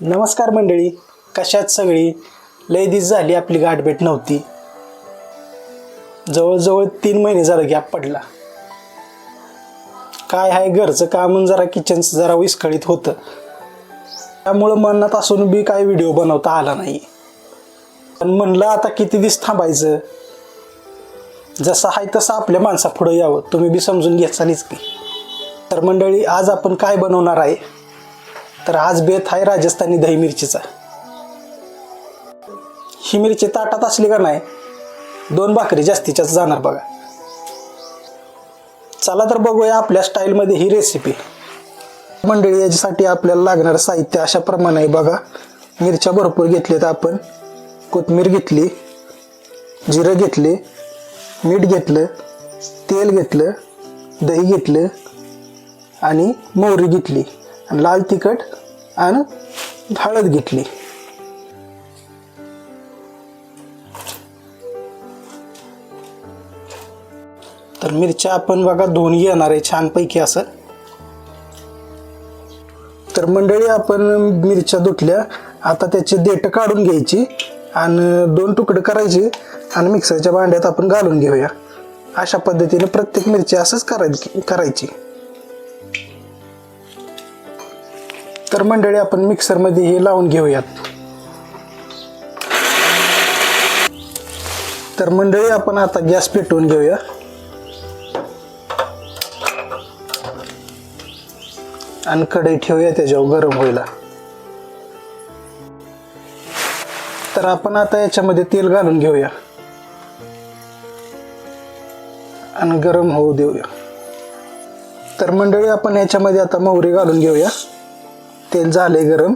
नमस्कार मंडळी कशात सगळी? लय दिस झाली आपली गाठभेट नव्हती. जवळजवळ तीन महिने झालं गॅप पडला. काय आहे घरचं काम जरा किचनचं जरा विस्कळीत होतं. त्यामुळं मनात असून बी काय व्हिडिओ बनवता आला नाही. पण म्हणलं आता किती दिवस थांबायचं? जसं आहे तसं आपल्या माणसा पुढं यावं. तुम्ही बी समजून घेचालीच की. तर मंडळी आज आपण काय बनवणार आहे? तर आज बेत आहे राजस्थानी दही मिरचीचा. ही मिरची ताटात असली का नाही दोन भाकरी जास्तीच्याच जाणार बघा. चला तर बघूया आपल्या स्टाईलमध्ये ही रेसिपी मंडळी याच्यासाठी आपल्याला लागणारं साहित्य अशा प्रमाणे आहे बघा. मिरच्या भरपूर घेतल्यात आपण. कोथमीर घेतली जिरं घेतले मीठ घेतलं तेल घेतलं दही घेतलं आणि मोहरी घेतली. लाल तिखट आणि हळद घेतली. तर मिरच्या आपण बघा दोन्ही घेणार आहे छानपैकी असं. तर मंडळी आपण मिरच्या धुतल्या. आता त्याची देठं काढून घ्यायची आणि दोन तुकडे करायचे आणि मिक्सरच्या भांड्यात आपण घालून घेऊया. अशा पद्धतीने प्रत्येक मिरची असंच करायची करायची. तर मंडळी आपण मिक्सरमध्ये हे लावून घेऊयात. तर मंडळी आपण आता गॅस पेटवून घेऊया. आणि कढई ठेवूया त्याच्यावर गरम होईल तर आपण आता याच्यामध्ये तेल घालून घेऊया. आणि गरम होऊ देऊया. तर मंडळी आपण याच्यामध्ये आता मोहरी घालून घेऊया. तेल झाले गरम.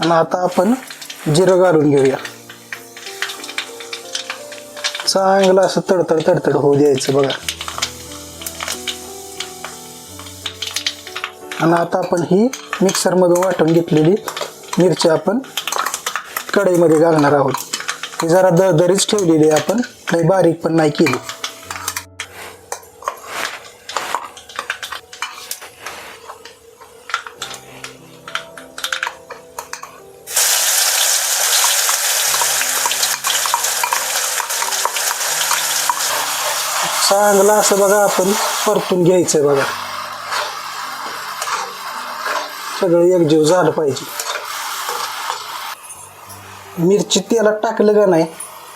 आणि आता आपण जिरं घालून घेऊया. चांगलं असं तडतड तडतड होऊ द्यायचं बघा. आणि आता आपण ही मिक्सरमधून वाटून घेतलेली मिरची आपण कढईमध्ये घालणार आहोत. ही जरा दरदरीच ठेवलेली आपण. काही बारीक पण नाही केली. चांगलं असं बघा आपण परतून घ्यायचं बघा. सगळं एकजीव झालं पाहिजे. मिरची तेलात टाकलं का नाही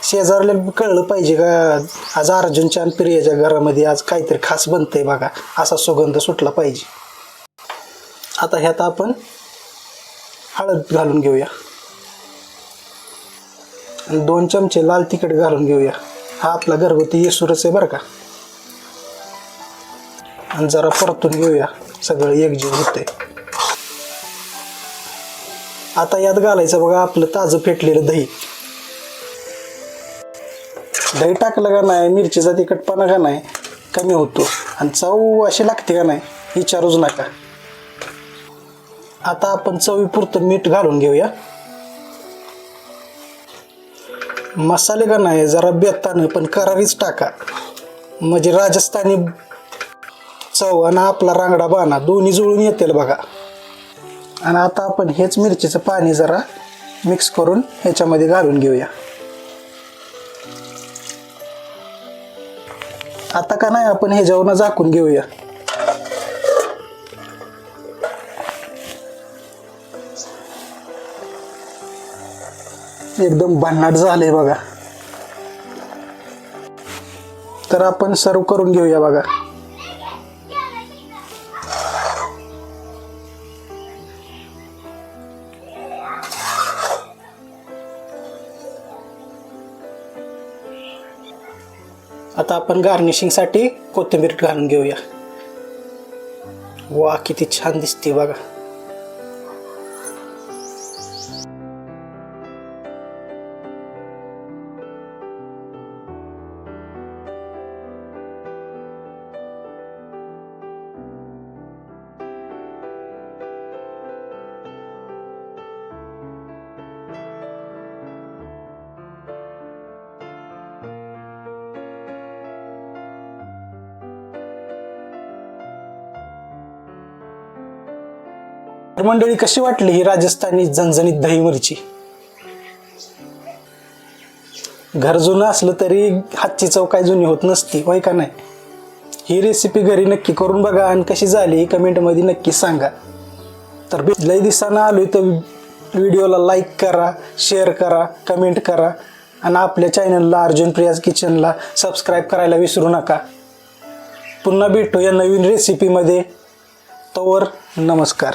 शेजारला कळलं पाहिजे का? आज अर्जुनच्या आणि प्रियाच्या घरामध्ये आज काहीतरी खास बनतंय बघा असा सुगंध सुटला पाहिजे. आता ह्यात आपण हळद घालून घेऊया. दोन चमचे लाल तिखट घालून घेऊया. हा आपला घरगुती येसूरच आहे बरं का. आणि जरा परतून घेऊया. सगळं एकजीव होतंय. आता यात घालायचं बघा आपलं ताजं फेटलेलं दही. दही टाकलं का नाही मिरचीचा तिखटपणा का नाही कमी होतो. आणि चव अशी लागते का नाही विचारूच नका. आता आपण चवीपुरतं मीठ घालून घेऊया. मसाले का नाही जरा बेतानं पण करारीच टाका. म्हणजे राजस्थानी चव आणि आपला रांगडा बाणा दोन्ही जुळून येतील बघा. आणि आता आपण हेच मिरचीचं पाणी जरा मिक्स करून ह्याच्यामध्ये घालून घेऊया. आता का नाही आपण ह्याच्यावरनं झाकून घेऊया. एकदम भन्नाट झालंय बघा. तर आपण सर्व करून घेऊया बघा. आता आपण गार्निशिंगसाठी कोथिंबीर घालून घेऊया. वा किती छान दिसते बघा. तर मंडळी कशी वाटली ही राजस्थानी झणझणीत दही मिरची? घर जुनं असलं तरी हातची चव काय जुनी होत नसती होय का नाही? ही रेसिपी घरी नक्की करून बघा आणि कशी झाली कमेंटमध्ये नक्की सांगा. तर लई लय आलो तर व्हिडिओला लाईक करा शेअर करा कमेंट करा आणि आपल्या चॅनलला अर्जुन प्रियाज किचनला सबस्क्राईब करायला विसरू नका. पुन्हा भेटू या नवीन रेसिपीमध्ये तोवर नमस्कार.